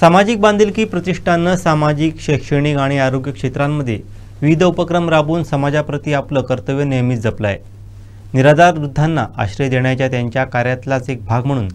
सामाजिक बांधिलकी प्रतिष्ठाननं सामाजिक शैक्षणिक आणि आरोग्य क्षेत्रांमध्ये विविध उपक्रम राबवून समाजाप्रती आपलं कर्तव्य नेहमीच जपलं आहे निराधार वृद्धांना आश्रय देण्याच्या त्यांच्या कार्यातलाच एक भाग म्हणून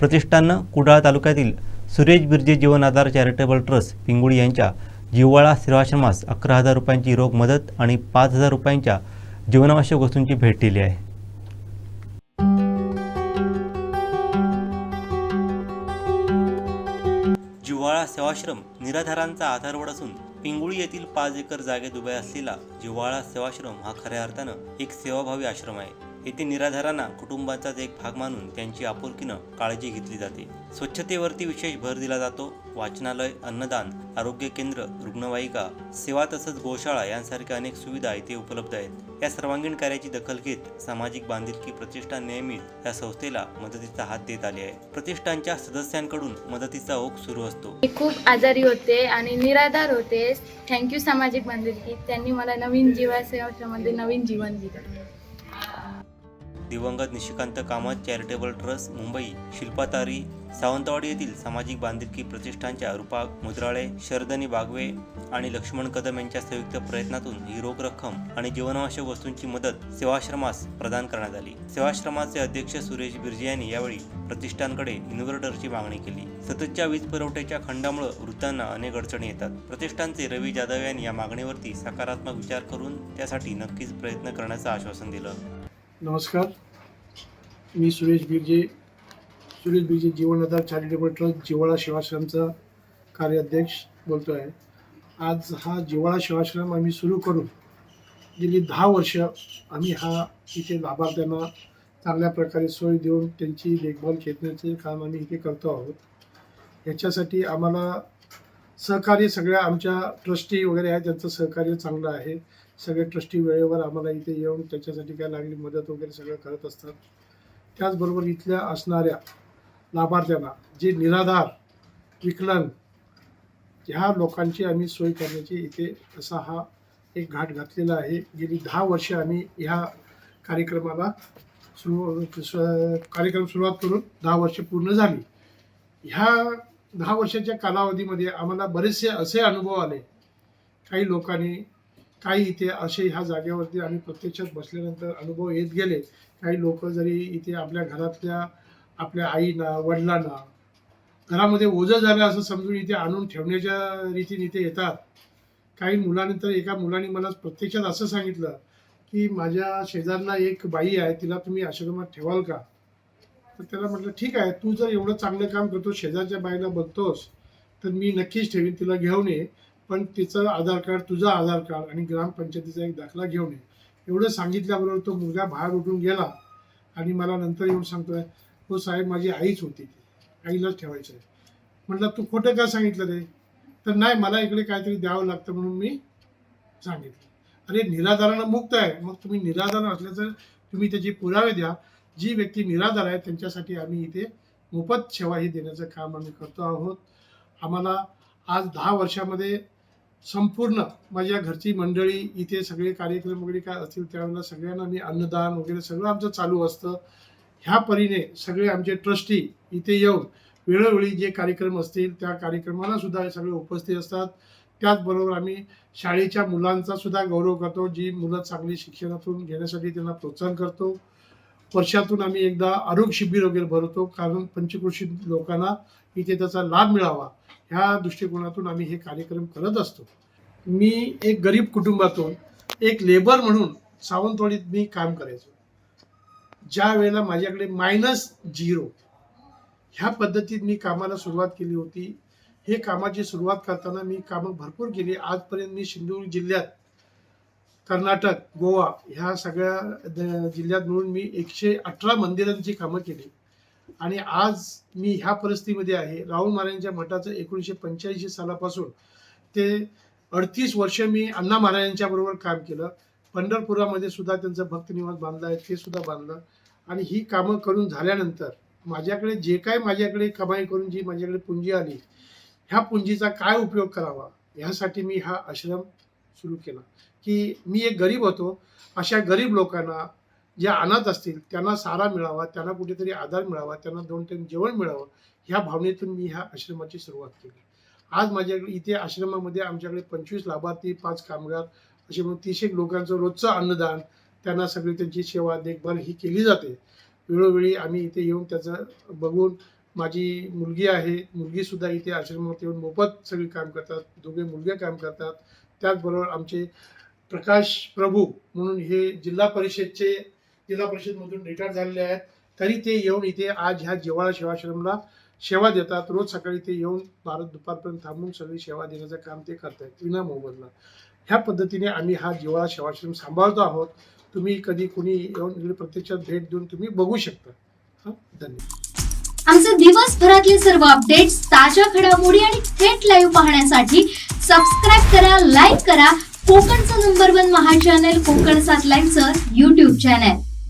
प्रतिष्ठाननं कुडाळ तालुक्यातील सुरेश बिर्जे जीवन आधार चॅरिटेबल ट्रस्ट पिंगुळी यांच्या जिव्हाळा सेवाश्रमास अकरा हजार रुपयांची रोख मदत आणि पाच हजार रुपयांच्या जीवनावश्यक वस्तूंची भेट दिली आहे. हा सेवाश्रम निराधारांचा आधारवड असून पिंगुळी येथील पाच एकर जागेत उभा असलेला जिव्हाळा सेवाश्रम हा खऱ्या अर्थानं एक सेवाभावी आश्रम आहे. येथे निराधारांना कुटुंबाचाच एक भाग मानून त्यांची आपुलकीनं काळजी घेतली जाते. स्वच्छतेवरती विशेष भर दिला जातो. वाचनालय अन्नदान आरोग्य केंद्र रुग्णवाहिका सेवा तसंच गोशाळा यांसारख्या अनेक सुविधा इथे उपलब्ध आहेत. या सर्वांगीण कार्याची दखल घेत सामाजिक बांधिलकी प्रतिष्ठान नेहमीच या संस्थेला मदतीचा हात देत आले आहे. प्रतिष्ठानच्या सदस्यांकडून मदतीचा ओघ सुरू असतो. मी खूप आजारी होते आणि निराधार होते. थँक्यू सामाजिक बांधिलकी. त्यांनी मला नवीन जीवासेवामध्ये नवीन जीवन दिलं. दिवंगत निशिकांत कामत चॅरिटेबल ट्रस्ट मुंबई शिल्पातारी सावंतवाडी येथील सामाजिक बांधिलकी प्रतिष्ठानच्या रूपा मुद्राळे शरदनी बागवे आणि लक्ष्मण कदम यांच्या संयुक्त प्रयत्नातून ही रोख रक्कम आणि जीवनावश्यक वस्तूंची मदत सेवाश्रमास प्रदान करण्यात आली. सेवाश्रमाचे अध्यक्ष सुरेश बिर्जे यांनी यावेळी प्रतिष्ठानकडे इन्व्हर्टरची मागणी केली. सततच्या वीज पुरवठ्याच्या खंडामुळे वृद्धांना अनेक अडचणी येतात. प्रतिष्ठानचे रवी जाधव यांनी या मागणीवरती सकारात्मक विचार करून त्यासाठी नक्कीच प्रयत्न करण्याचं आश्वासन दिलं. नमस्कार. मी सुरेश बिर्जे. सुरेश बिर्जे जीवनाधार चॅरिटेबल ट्रस्ट जिवाळा शिवाश्रमचा कार्याध्यक्ष बोलतो आहे आज हा जिवाळा शिवाश्रम आम्ही सुरू करून गेली दहा वर्ष आम्ही हा इथे लाभार्थ्यांना चांगल्या प्रकारे सोय देऊन त्यांची देखभाल घेण्याचे काम आम्ही इथे करतो आहोत. याच्यासाठी आम्हाला सहकार्य सगळ्या आमच्या ट्रस्टी वगैरे आहेत त्यांचं सहकार्य चांगलं आहे. सगळे ट्रस्टी वेळेवर आम्हाला इथे येऊन त्याच्यासाठी काय लागली मदत वगैरे सगळं करत असतात. त्याचबरोबर इथल्या असणाऱ्या लाभार्थ्यांना जे निराधार विकलन ह्या लोकांची आम्ही सोय करण्याची इथे असा हा एक घाट घातलेला आहे. गेली दहा वर्ष आम्ही ह्या कार्यक्रमाला सुरू स- कार्यक्रम सुरुवात करून दहा वर्ष पूर्ण झाली. ह्या दहा वर्षाच्या कालावधीमध्ये आम्हाला बरेचसे असे अनुभव आले. काही लोकांनी काही इथे असे ह्या जागेवरती आम्ही प्रत्यक्षात बसल्यानंतर अनुभव येत गेले. काही लोक जरी इथे आपल्या घरातल्या आपल्या आईना वडिलांना घरामध्ये ओझं झालं असं समजून इथे आणून ठेवण्याच्या रीतीने इथे येतात. काही मुलानंतर एका मुलाने मला प्रत्यक्षात असं सांगितलं की माझ्या शेजारला एक बाई आहे तिला तुम्ही आश्रमात ठेवाल का? तर त्याला म्हटलं ठीक आहे तू जर एवढं चांगलं काम करतो शेजारच्या बाईला बघतोस तर मी नक्कीच ठेवीन तिला घेऊन ये. पण तिचं आधार कार्ड तुझं आधार कार्ड आणि ग्रामपंचायतीचा एक दाखला घेऊन ये. एवढं सांगितल्याबरोबर तो मुलगा बाहेर उठून गेला आणि मला नंतर येऊन सांगतोय हो साहेब माझी आईच होती ती. आईलाच ठेवायचं आहे. म्हटलं तू खोटं का सांगितलं रे? तर नाही मला इकडे काहीतरी द्यावं लागतं म्हणून मी सांगितलं. अरे निराधारानं मुक्त आहे. मग तुम्ही निराधार असल्याचं तुम्ही त्याचे पुरावे द्या. जी व्यक्ती निराधार आहे त्यांच्यासाठी आम्ही इथे मोफत सेवा ही देण्याचं काम आम्ही करतो आहोत. आम्हाला आज दहा वर्षामध्ये संपूर्ण माझ्या घरची मंडळी इथे सगळे कार्यक्रम वगैरे काय असतील त्यावेळेला सगळ्यांना मी अन्नदान वगैरे सगळं आमचं चालू असतं. ह्या परीने सगळे आमचे ट्रस्टी इथे येऊन वेळोवेळी जे कार्यक्रम असतील त्या कार्यक्रमाला सुद्धा हे सगळे उपस्थित असतात. त्याचबरोबर आम्ही शाळेच्या मुलांचा सुद्धा गौरव करतो जी मुलं चांगली शिक्षणातून घेण्यासाठी त्यांना प्रोत्साहन करतो. वर्षातून आम्ही एकदा आरोग्य शिबिर वगैरे भरवतो कारण पंचकृषी लोकांना इथे त्याचा लाभ मिळावा. ह्या दृष्टिकोनातून आम्ही हे कार्यक्रम करत असतो. मी एक गरीब कुटुंबातून एक लेबर म्हणून सावंतवाडीत मी काम करायचो. ज्या वेळेला माझ्याकडे मायनस झिरो ह्या पद्धतीत मी कामाला सुरुवात केली होती. हे कामाची सुरुवात करताना मी कामं भरपूर केली. आजपर्यंत मी सिंधुदुर्ग जिल्ह्यात कर्नाटक गोवा ह्या सगळ्या द- जिल्ह्यात मिळून मी एकशे अठरा मंदिरांची कामं केली. आणि आज मी ह्या परिस्थितीमध्ये आहे. राहुल महाराजांच्या मठाचं एकोणीसशे पंच्याऐंशी सालापासून ते अडतीस वर्ष मी अण्णा महाराजांच्या बरोबर काम केलं. पंढरपुरामध्ये सुद्धा त्यांचं भक्त निवास बांधलं आहे ते सुद्धा बांधलं. आणि ही कामं करून झाल्यानंतर माझ्याकडे जे काय माझ्याकडे कमाई करून जी माझ्याकडे पुंजी आली ह्या पुंजीचा काय उपयोग करावा ह्यासाठी मी हा आश्रम सुरू केला. की मी एक गरीब होतो. अशा गरीब लोकांना ज्या अनाथ असतील त्यांना सारा मिळावा त्यांना कुठेतरी आधार मिळावा त्यांना दोन टाईम जेवण मिळावं ह्या भावनेतून मी ह्या आश्रमाची सुरुवात केली. आज माझ्याकडे इथे आश्रमामध्ये आमच्याकडे पंचवीस लाभार्थी पाच कामगार असे म्हणून तीस एक लोकांचं रोजचं अन्नदान त्यांना सगळी त्यांची सेवा देखभाल ही केली जाते. वेळोवेळी आम्ही इथे येऊन त्याचं बघून माझी मुलगी आहे मुलगीसुद्धा इथे आश्रमात येऊन मोफत सगळी काम करतात दोघे मुलगे काम करतात. त्याचबरोबर आमचे प्रकाश प्रभू म्हणून हे जिल्हा परिषदचे जिल्हा परिषदमधून रिटायर झालेले आहेत. तरी ते येऊन इथे आज ह्या जिवाळा सेवाश्रमला सेवा देतात. रोज सकाळी ते येऊन भारत दुपारपर्यंत थांबून सगळी सेवा देण्याचं काम ते करतायत. विना मोबदला. ह्या पद्धतीने आम्ही हा जिवाळा सेवाश्रम सांभाळतो आहोत. तुम्ही कधी कुणी येऊन इकडे प्रत्यक्षात भेट देऊन तुम्ही बघू शकता. धन्यवाद. आमचे दिवसभरातले सर्व अपडेट्स ताज्या घडामोडी आणि थेट लाईव्ह पाहण्यासाठी सबस्क्राईब करा लाईक करा. कोकणचं नंबर वन महा चॅनल कोकण सात लाईव्हचं युट्यूब चॅनल